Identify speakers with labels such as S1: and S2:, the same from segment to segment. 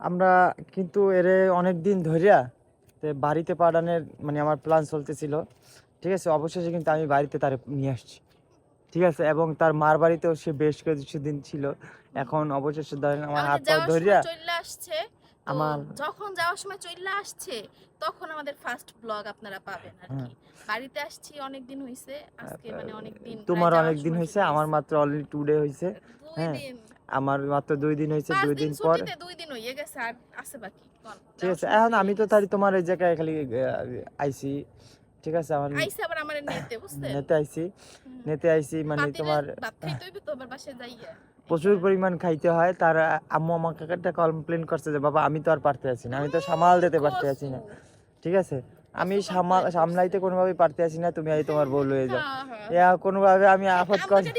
S1: আমরা কিন্তু এরে অনেক দিন ধরিয়া তে বাড়িতে পাঠানোর মানে আমার প্ল্যান চলতেছিল। ঠিক আছে? অবশেষে কিন্তু আমি বাড়িতে তার নিয়ে আসছি। ঠিক আছে? এবং তার মার বাড়িতেও সে বেশ কিছুদিন ছিল। এখন অবশেষে ধরেন আমার হাত পা ধরিয়া
S2: চলে আসছে।
S1: আমার-
S2: যখন যাওয়ার সময় চলে আসছে তখন আমাদের ফার্স্ট ব্লগ আপনারা পাবেন আর
S1: হ্যাঁ।
S2: কি বাড়িতে আসছি অনেক দিন হইছে। আজকে মানে অনেক দিন
S1: তোমার অনেক দিন হয়েছে আমার মাত্র অলরেডি টু ডে হয়েছে
S2: দুই
S1: হ্যাঁ, আমার মাত্র দুই দিন হয়েছে দুই
S2: দিন
S1: পর।
S2: দুই দিন হয়ে গেছে আর আছে বাকি
S1: ঠিক আছে এখন আমি তো। তারি তোমার এই জায়গায় খালি আইছি ঠিক আছে আমার
S2: আইসে আবার আমার নেতে বুঝছেন
S1: নেতে আইছি নেতে আইছি মানে তোমার
S2: ভাত খাইতে হইবে তো আবার বাসায় যাইয়া
S1: প্রচুর পরিমাণ খাইতে হয় তার আম্মু আমাকে একটা কমপ্লেন করছে যে বাবা আমি তো আর পারতে আছি না আমি তো সামাল দিতে পারতে আছি না। ঠিক আছে? আমি সামাল সামলাইতে কোনোভাবেই পারতে আছি না তুমি এই তোমার বউ লয়ে যাও।
S2: হ্যাঁ, হ্যাঁ।
S1: কোনোভাবে আমি আফত
S2: করতে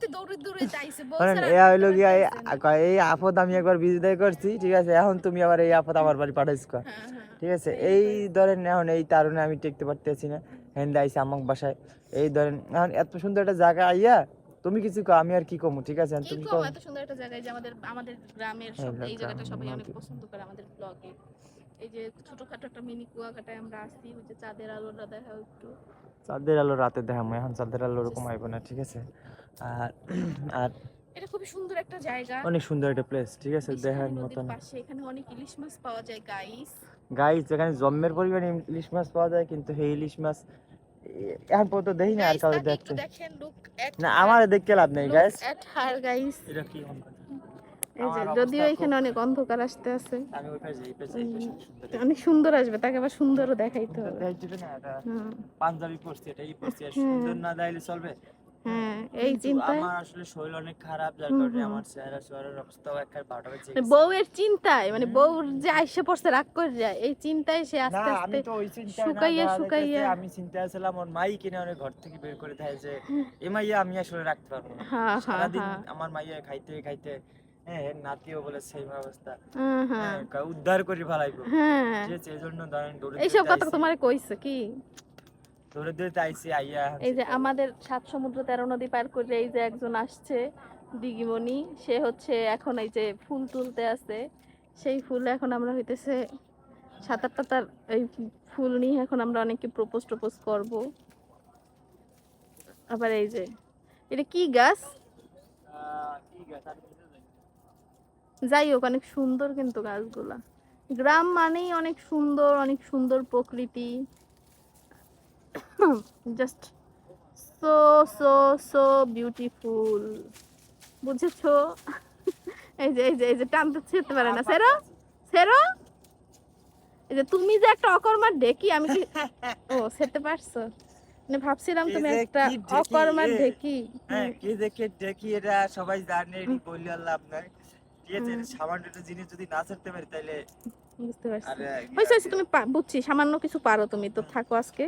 S2: করতে দৌড়ে দৌড়ে যাইছে
S1: কারণ
S2: বলছে
S1: এয়া হইল গিয়া এই আ- এই আফত আমি একবার করছি ঠিক আছে এখন তুমি আবার এই আফত আমার বাড়ি পাঠাইছ কর ঠিক আছে এই ধরেন এখন এই তারণে আমি টেকতে পারতেছি না আইসি বাসায়। এই ধরেন এখন এত সুন্দর একটা জায়গা আইয়া তুমি কিছু আমি আর কি কমু ঠিক আছে তুমি
S2: কম? এত সুন্দর একটা জায়গায় যে আমাদের আমাদের গ্রামের
S1: হ্যাঁ,
S2: সব এই জায়গাটা সবাই অনেক পছন্দ করে আমাদের ব্লগে এই যে ছোটখাটো একটা মিনি কুয়াকাটায় আমরা আসছি ওই যে চাঁদের আলোটা দেখা একটু।
S1: চাঁদের আলো রাতে দেখামো এখন চাঁদের আলো ওরকম আইব না ঠিক আছে? আর আর
S2: এটা খুবই সুন্দর একটা জায়গা।
S1: অনেক সুন্দর একটা প্লেস ঠিক আছে? দেখার মতন।
S2: পাশে এখানে অনেক ইলিশ মাছ পাওয়া যায় গাইস
S1: গাইস এখানে জম্মের পরিমাণে ইলিশ মাছ পাওয়া যায় কিন্তু সেই ইলিশ মাছ এখন পর্যন্ত দেখি না আর কাউকে দেখতে।
S2: দেখেন লুক
S1: না আমার দেখতে লাভ নেই গাইস
S2: এট হার গাইস
S1: এটা কি
S2: যদিও এখানে অনেক অন্ধকার আসতে আছে।
S1: এই এই
S2: অনেক সুন্দর আসবে তাকে আবার সুন্দরও দেখাইতে হবে।
S1: এটা
S2: হুম,
S1: পাঞ্জাবি পরছি এটাই পরছি আর
S2: হ্যাঁ।
S1: সুন্দর না দাইলে চলবে?
S2: হ্যাঁ এই
S1: আমার আসলে শরীর অনেক খারাপ যার কারণে আমার চেহারা চেহারার অবস্থাও একবার বারোটা বেজে
S2: মানে। বউয়ের চিন্তায় মানে। বউর যে আইসে পড়ছে রাগ করে যায় এই চিন্তায় সে আস্তে আস্তে শুকাইয়া শুকাইয়া-
S1: আমি চিন্তা ছিলাম ওর মাই কিনে অনেক ঘর থেকে বের করে দেয় যে এ মাইয়া আমি আসলে রাখতে পারব না।
S2: হ্যাঁ হ্যাঁ
S1: সারাদিন
S2: হ্যাঁ
S1: আমার মাইয়া খাইতে খাইতে হ্যাঁ নাতিও বলে সেম অবস্থা।
S2: হ্যাঁ, হ্যাঁ।
S1: হ্যাঁ, কা- উদ্ধার করে ফেলাইবো
S2: হ্যাঁ।
S1: এই জন্য ধরেন
S2: এইসব কথা। তোমারে কইছে কি?
S1: দৌড়ে দৌড়ে আইসি আইয়া
S2: এই যে আমাদের সাত সমুদ্র তেরো নদী পার করে এই যে একজন আসছে দিগিমণি সে হচ্ছে এখন এই যে ফুল তুলতে আছে। সেই ফুল এখন আমরা হইতেছে সাঁতার টাতার এই ফুল নিয়ে এখন আমরা অনেকে প্রপোজ টোপোজ করব। আবার এই যে এটা কি গাছ?
S1: আমি বুঝে যাই।
S2: হোক অনেক সুন্দর কিন্তু গাছগুলা। গ্রাম মানেই অনেক সুন্দর অনেক সুন্দর প্রকৃতি। Just so so so beautiful বুঝেছ? এই যে এই যে এই যে টানতে ছিঁড়তে পারে না। সেরো সেরো? এই যে তুমি যে একটা অকর্মার ঢেকি আমি কি ও সেতে পারছ? মানে ভাবছিলাম তুমি একটা অকর্মার। ঢেকি।
S1: হ্যাঁ কি দেখে দেখি এটা সবাই জানে এটি বললে লাভ নাই। ঠিক আছে সামান্য একটা জিনিস যদি না ছাড়তে পারি তাহলে
S2: বুঝতে পারছি। হয়েছে তুমি বুঝছি সামান্য কিছু পারো তুমি তো থাকো আজকে।